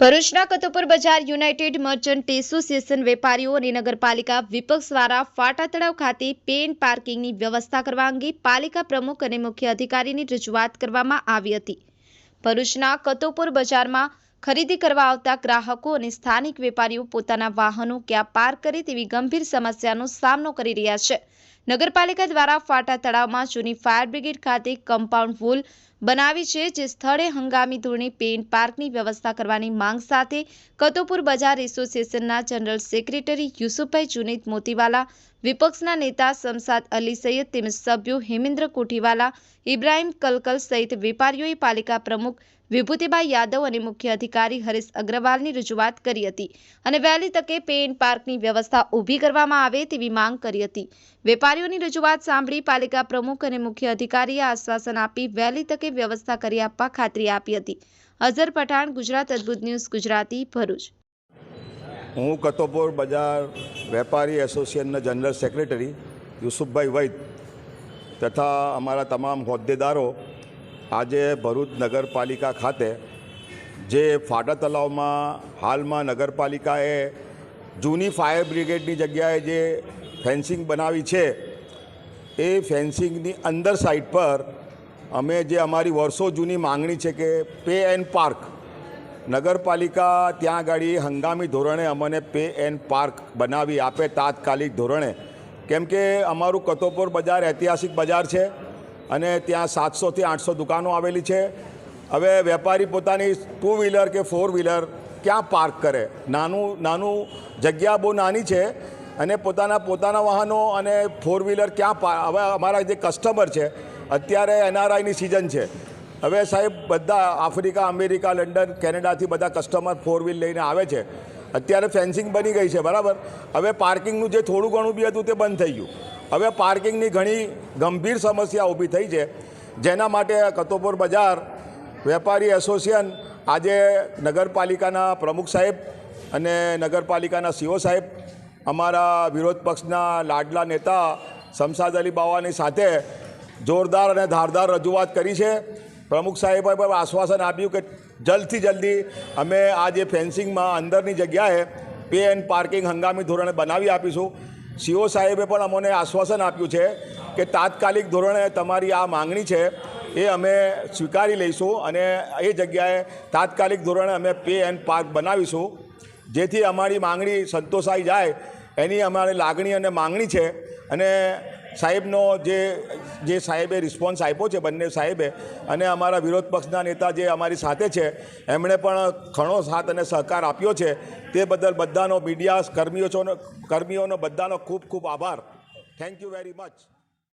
ભરૂચના કતુપુર બજાર United merchant association વેપારીઓ અને નગરપાલિકા વિપક્ષ દ્વારા ફાટા તળાવ ખાતે પેન પાર્કિંગની વ્યવસ્થા કરવા અંગે પાલિકા પ્રમુખ અને મુખ્ય અધિકારીની રજૂઆત કરવામાં આવી હતી. ભરૂચના કતોપુર બજારમાં ખરીદી કરવા આવતા ગ્રાહકો અને સ્થાનિક વેપારીઓ પોતાના વાહનો ક્યાં પાર્ક કરે તેવી ગંભીર સમસ્યાનો સામનો કરી રહ્યા છે. નગરપાલિકા દ્વારા ફાટા તળાવમાં જૂની ફાયર બ્રિગેડ ખાતે કમ્પાઉન્ડ વોલ બનાવી છે, જે સ્થળે હંગામી ધોરણે પેઇન્ટ પાર્કની વ્યવસ્થા કરવાની માંગ સાથે કતોપુર બજાર એસોસિએશનના જનરલ સેક્રેટરી યુસુફભાઈ જુનેદ મોતીવાલા વિપક્ષના નેતા શમસાદ અલી સૈયદ તેમજ સભ્યો હેમેન્દ્ર કોઠીવાલા, ઇબ્રાહિમ કલકલ સહિત વેપારીઓએ પાલિકા પ્રમુખ વિભૂતિભાઈ યાદવ અને મુખ્ય અધિકારી હરીશ અગ્રવાલની રજૂઆત કરી હતી અને વહેલી તકે પેન પાર્કની વ્યવસ્થા ઊભી કરવામાં આવે તેવી માંગ કરી હતી. વેપારીઓની રજૂઆત સાંભળી પાલિકા પ્રમુખ અને મુખ્ય અધિકારીએ આશ્વાસન આપી વહેલી તકે વ્યવસ્થા કરી આપવા ખાતરી આપી હતી. અઝર પઠાણ, ગુજરાત અદ્ભુત ન્યૂઝ, ગુજરાતી ભરૂચ. હું કતોપુર બજાર વેપારી એસોસિએશનના જનરલ સેક્રેટરી યુસુફભાઈ વૈદ તથા અમારા તમામ હોદ્દેદારો આજે ભરૂચ નગરપાલિકા ખાતે જે ફાટા તલાવમાં હાલમાં નગરપાલિકાએ જૂની ફાયર બ્રિગેડની જગ્યાએ જે ફેન્સિંગ બનાવી છે, એ ફેન્સિંગની અંદર સાઇડ પર અમે જે અમારી વર્ષો જૂની માંગણી છે કે પે એન્ડ પાર્ક નગરપાલિકા ત્યાં આગળ હંગામી ધોરણે અમને પે એન્ડ પાર્ક બનાવી આપે તાત્કાલિક ધોરણે. કેમ કે અમારું કતોપોર બજાર ઐતિહાસિક બજાર છે અને ત્યાં સાતસોથી આઠસો દુકાનો આવેલી છે. હવે વેપારી પોતાની ટુ વ્હીલર કે ફોર વ્હીલર ક્યાં પાર્ક કરે? નાનું નાનું જગ્યા બહુ નાની છે અને પોતાના પોતાના વાહનો અને ફોર વ્હીલર ક્યાં હવે અમારા જે કસ્ટમર છે, અત્યારે એનઆરઆઈની સિઝન છે. હવે સાહેબ, બધા આફ્રિકા, અમેરિકા, લંડન, કેનેડાથી બધા કસ્ટમર ફોર વ્હીલ લઈને આવે છે. અત્યારે ફેન્સિંગ બની ગઈ છે, બરાબર? હવે પાર્કિંગનું જે થોડું ઘણું બી હતું તે બંધ થઈ ગયું. હવે પાર્કિંગની ઘણી ગંભીર સમસ્યા ઊભી થઈ છે. જેના માટે કતોપુર બજાર, વેપારી એસોસિએશન આજે નગરપાલિકાના પ્રમુખ સાહેબ અને નગરપાલિકાના સીઓ સાહેબ, અમારા વિરોધ પક્ષના લાડલા નેતા શમશાદ અલી બાવાની સાથે જોરદાર અને ધારદાર રજૂઆત કરી છે. પ્રમુખ સાહેબે પણ આશ્વાસન આપ્યું કે જલ્દથી જલ્દી અમે આ જે ફેન્સિંગમાં અંદરની જગ્યાએ પે એન્ડ પાર્કિંગ હંગામી ધોરણે બનાવી આપીશું. સીઓ સાહેબે પણ અમને આશ્વાસન આપ્યું છે કે તાત્કાલિક ધોરણે તમારી આ માંગણી છે એ અમે સ્વીકારી લઈશું અને એ જગ્યાએ તાત્કાલિક ધોરણે અમે પે એન્ડ પાર્ક બનાવીશું. જેથી અમારી માંગણી સંતોષાઈ જાય, એની અમારી લાગણી અને માંગણી છે. અને સાહેબનો જે જે સાહેબે રિસ્પોન્સ આપ્યો છે બંને સાહેબે અને અમારા વિરોધ પક્ષના નેતા જે અમારી સાથે છે, એમણે પણ ઘણો સાથ અને સહકાર આપ્યો છે. તે બદલ બધાનો મીડિયા કર્મીઓ કર્મીઓનો બધાનો ખૂબ ખૂબ આભાર. Thank you very much